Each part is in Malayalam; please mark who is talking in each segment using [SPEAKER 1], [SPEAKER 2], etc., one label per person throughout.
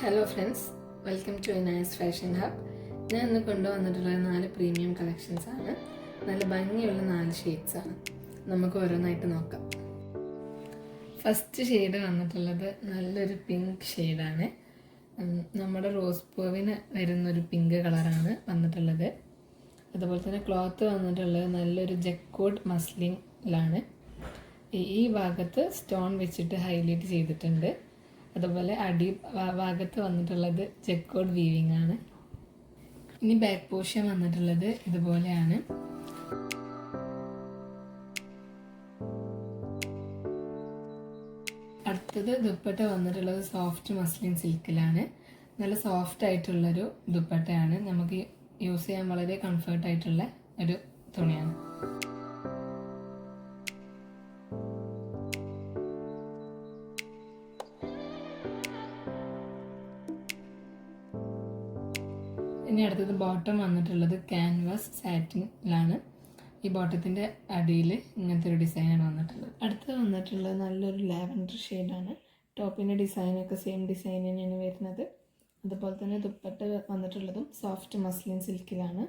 [SPEAKER 1] Hello friends welcome to nice fashion hub ഞാൻ ഇന്ന് കൊണ്ടുവന്നിട്ടുള്ള നാല് പ്രീമിയം കളക്ഷൻസ് ആണ്. നല്ല ഭംഗിയുള്ള നാല് ഷെയ്ഡ്സ് ആണ്. നമുക്ക് ഓരോന്നായിട്ട് നോക്കാം. ഫസ്റ്റ് ഷെയ്ഡ് വന്നിട്ടുള്ളത് നല്ലൊരു പിങ്ക് ഷെയ്ഡാണ് നമ്മുടെ റോസ് പൂവിന് വരുന്നൊരു പിങ്ക് കളറാണ് വന്നിട്ടുള്ളത്. അതുപോലെ തന്നെ ക്ലോത്ത് വന്നിട്ടുള്ളത് നല്ലൊരു ജക്കോഡ് മസ്ലിംഗിലാണ് ഈ- ഈ ഭാഗത്ത് സ്റ്റോൺ വെച്ചിട്ട് ഹൈലൈറ്റ് ചെയ്തിട്ടുണ്ട്. അതുപോലെ അടി ഭാഗത്ത് വന്നിട്ടുള്ളത് ചെക്കോഡ് വീവിംഗ് ആണ്. ഇനി ബാക്ക് പോർഷൻ വന്നിട്ടുള്ളത് ഇതുപോലെയാണ്. അടുത്തത് ദുപ്പട്ട വന്നിട്ടുള്ളത് സോഫ്റ്റ് മസ്ലിൻ സിൽക്കിലാണ് നല്ല സോഫ്റ്റ് ആയിട്ടുള്ളൊരു ദുപ്പട്ടയാണ്. നമുക്ക് യൂസ് ചെയ്യാൻ വളരെ കംഫർട്ടായിട്ടുള്ള ഒരു തുണിയാണ്. ഇനി അടുത്തത് ബോട്ടം വന്നിട്ടുള്ളത് ക്യാൻവാസ് സാറ്റിനിലാണ് ഈ ബോട്ടത്തിന്റെ അടിയിൽ ഇങ്ങനത്തെ ഒരു ഡിസൈനാണ് വന്നിട്ടുള്ളത്. അടുത്തത് വന്നിട്ടുള്ളത് നല്ലൊരു ലാവൻഡർ ഷെയ്ഡാണ് ടോപ്പിന്റെ ഡിസൈനൊക്കെ സെയിം ഡിസൈൻ തന്നെയാണ് വരുന്നത്. അതുപോലെ തന്നെ ദുപ്പട്ട വന്നിട്ടുള്ളതും സോഫ്റ്റ് മസ്ലിൻ സിൽക്കിലാണ്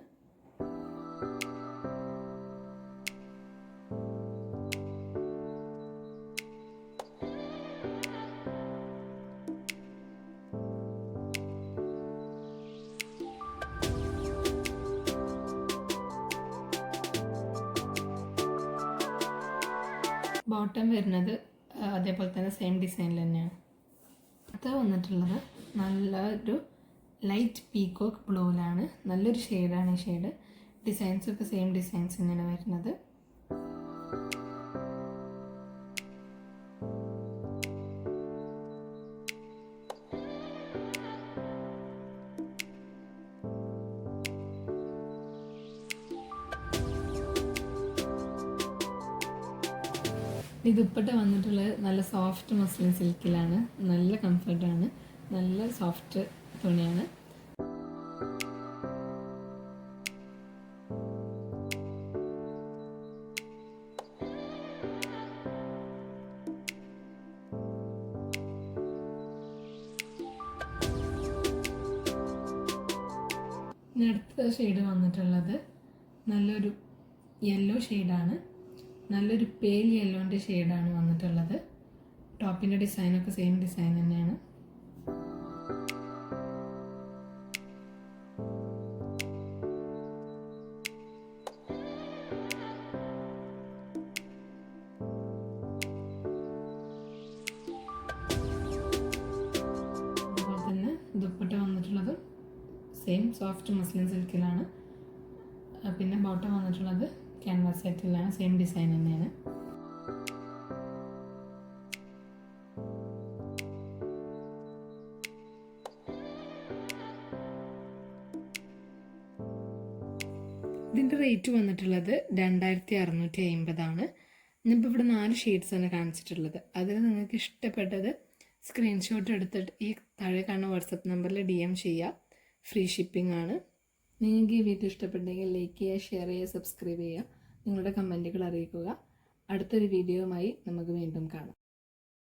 [SPEAKER 1] ബോട്ടം വരുന്നത് അതേപോലെ തന്നെ സെയിം ഡിസൈനിൽ തന്നെയാണ്. അടുത്ത വന്നിട്ടുള്ളത് നല്ലൊരു ലൈറ്റ് പീക്കോക്ക് ബ്ലൂവിലാണ് നല്ലൊരു ഷെയ്ഡാണ് ഈ ഷെയ്ഡ് ഡിസൈൻസ് ഒക്കെ സെയിം ഡിസൈൻസ് തന്നെയാണ് വരുന്നത്. ഈ ഇപ്പോഴത്തെ വന്നിട്ടുള്ളത് നല്ല സോഫ്റ്റ് മസ്ലിൻ സിൽക്കിലാണ് നല്ല കംഫർട്ടാണ് നല്ല സോഫ്റ്റ് തുണിയാണ്. അടുത്ത ഷെയ്ഡ് വന്നിട്ടുള്ളത് നല്ലൊരു യെല്ലോ ഷെയ്ഡാണ് നല്ലൊരു പേൽ യെല്ലോന്റെ ഷെയ്ഡാണ് വന്നിട്ടുള്ളത്. ടോപ്പിന്റെ ഡിസൈനൊക്കെ സെയിം ഡിസൈൻ തന്നെയാണ്. വന്നിട്ടുള്ളത് സോഫ്റ്റ് മസ്ലിൻ സിൽക്കിലാണ് പിന്നെ ബോട്ടം വന്നിട്ടുള്ളത് ക്യാൻവാസ് സെറ്റിലാണ് സെയിം ഡിസൈൻ തന്നെയാണ്. ഇതിന്റെ റേറ്റ് വന്നിട്ടുള്ളത് രണ്ടായിരത്തി അറുന്നൂറ്റി അമ്പതാണ് ഞാനിപ്പോൾ ഇവിടെ നാല് ഷെയ്ഡ്സ് ആണ് കാണിച്ചിട്ടുള്ളത്. അതിൽ നിങ്ങൾക്ക് ഇഷ്ടപ്പെട്ടത് സ്ക്രീൻഷോട്ട് എടുത്തിട്ട് ഈ താഴെ കാണുന്ന വാട്സപ്പ് നമ്പറിൽ ഡി എം ചെയ്യുക ഫ്രീ ഷിപ്പിംഗ് ആണ്. നിങ്ങൾക്ക് ഈ വീഡിയോ ഇഷ്ടപ്പെട്ടെങ്കിൽ ലൈക്ക് ചെയ്യുക ഷെയർ ചെയ്യുക സബ്സ്ക്രൈബ് ചെയ്യുക. നിങ്ങളുടെ കമന്റുകൾ അറിയിക്കുക. അടുത്തൊരു വീഡിയോയുമായി നമുക്ക് വീണ്ടും കാണാം.